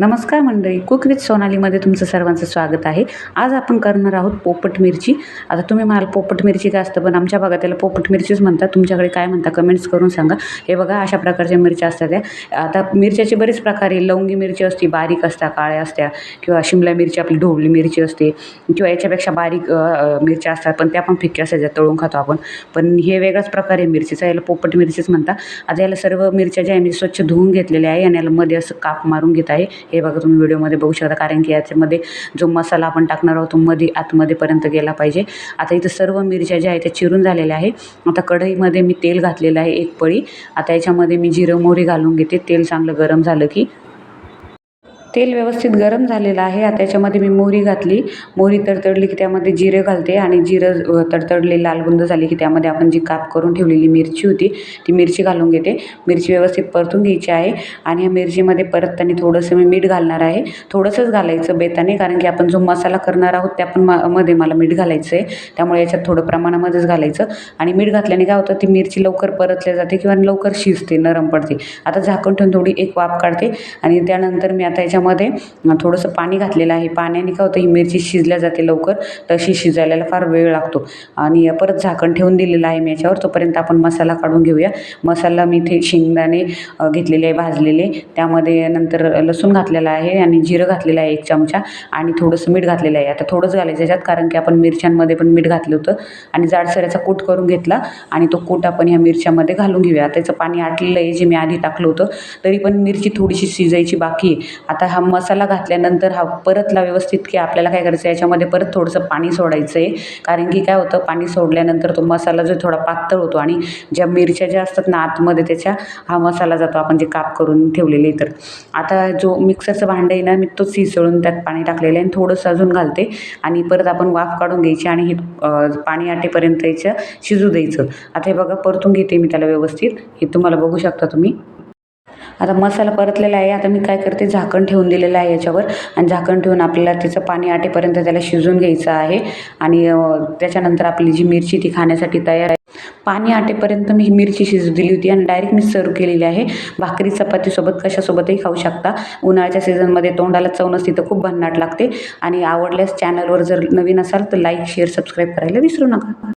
नमस्कार मंडळी cook with सोनालीमध्ये तुमचं सर्वांचं स्वागत आहे. आज आपण करणार आहोत पोपट मिरची. आता तुम्ही म्हणाल पोपट मिरची काय असतं? पण आमच्या भागात त्याला पोपट मिरचीच म्हणतात. तुमच्याकडे काय म्हणता? कमेंट्स करून सांगा. हे बघा अशा प्रकारच्या मिरच्या असतात त्या. आता मिरच्याचे बरेच प्रकार आहे. लवंगी मिरची असते बारीक असतात काळ्या असत्या. किंवा शिमला मिरची आपली ढोबली मिरची असते. किंवा याच्यापेक्षा बारीक मिरच्या असतात. पण त्या पण फिक्क्या असायच्या तळून खातो आपण. पण हे वेगळाच प्रकार आहे मिरचीचा. याला पोपट मिरचीच म्हणतात. आता याला सर्व मिरच्या ज्या आहे मी स्वच्छ धुवून घेतलेल्या आहे आणि याला मध्ये असं काप मारून घेत आहे. हे बघा तुम्ही व्हिडिओमध्ये बघू शकता. कारण की याच्यामध्ये जो मसाला आपण टाकणार आहोत तो मध्ये आतमध्येपर्यंत गेला पाहिजे. आता इथं सर्व मिरच्या ज्या आहेत त्या चिरून झालेल्या आहे आता कढईमध्ये मी तेल घातलेलं आहे एक पळी. आता याच्यामध्ये मी जिरं मोहरी घालून घेते. तेल चांगलं गरम झालं की तेल व्यवस्थित गरम झालेलं आहे. आता याच्यामध्ये मी मोहरी घातली. मोहरी तडतडली की त्यामध्ये जिरं घालते आणि जिरं तडतडले लालबुंद झाली की त्यामध्ये आपण जी काप करून ठेवलेली मिरची होती ती मिरची घालून घेते. मिरची व्यवस्थित परतून घ्यायची आहे आणि या मिरचीमध्ये परतताना थोडंसं मी मीठ घालणार आहे. थोडंसंच घालायचं बेताने कारण की आपण जो मसाला करणार आहोत त्या पण मध्ये मला मीठ घालायचं आहे त्यामुळे याच्यात थोडं प्रमाणामध्येच घालायचं. आणि मीठ घातल्याने काय होतं ती मिरची लवकर परतल्या जाते किंवा लवकर शिजते नरम पडते. आता झाकण ठेवून थोडी एक वाफ काढते आणि त्यानंतर मी आता याच्या त्याच्यामध्ये थोडंसं पाणी घातलेलं आहे. पाण्याने काय होतं ही मिरची शिजल्या जाते लवकर तशी शिजायला फार वेळ लागतो. आणि परत झाकण ठेवून दिलेलं आहे मी याच्यावर. तोपर्यंत आपण मसाला काढून घेऊया. मसाला मी इथे शेंगदाणे घेतलेले आहे भाजलेले. त्यामध्ये नंतर लसूण घातलेला आहे आणि जिरं घातलेलं आहे एक चमचा आणि थोडंसं मीठ घातलेलं आहे. आता थोडंच घालायचं याच्यात कारण की आपण मिरच्यांमध्ये पण मीठ घातलं होतं. आणि जाडसऱ्याचा कूट करून घेतला आणि तो कूट आपण ह्या मिरच्यामध्ये घालून घेऊया. त्याचं पाणी आटलेलं आहे जे मी आधी टाकलं होतं तरी पण मिरची थोडीशी शिजायची बाकी आहे. आता हा मसाला घातल्यानंतर हा परतला व्यवस्थित की आपल्याला काय करायचं आहे याच्यामध्ये परत थोडंसं पाणी सोडायचं आहे कारण की काय होतं पाणी सोडल्यानंतर तो मसाला जो थोडा पातळ होतो आणि ज्या मिरच्या ज्या असतात ना आतमध्ये त्याच्या हा मसाला जातो आपण जे काप करून ठेवलेले तर. आता जो मिक्सरचं भांडं आहे ना मी तोच सिसळून त्यात पाणी टाकलेलं आहे आणि थोडंसं अजून घालते आणि परत आपण वाफ काढून घ्यायची आणि हे पाणी आटेपर्यंत याचं शिजू द्यायचं. आता हे बघा परतून घेते मी त्याला व्यवस्थित. हे तुम्हाला बघू शकता तुम्ही. आता मसाला परतलेला आहे. आता मी काय करते? झाकण ठेवून दिलेलं आहे याच्यावर. आणि झाकण ठेवून आपल्याला तिचं पाणी आटेपर्यंत त्याला शिजून घ्यायचं आहे. आणि त्याच्यानंतर आपली जी मिरची ती खाण्यासाठी तयार आहे. पाणी आटेपर्यंत मी मिरची शिजू दिली होती आणि डायरेक्ट मी सर्व केलेली आहे. भाकरी चपातीसोबत कशासोबतही खाऊ शकता. उन्हाळ्याच्या सीझनमध्ये तोंडाला चव नसती तर खूप भन्नाट लागते. आणि आवडल्यास चॅनलवर जर नवीन असाल तर लाईक शेअर सबस्क्राईब करायला विसरू नका.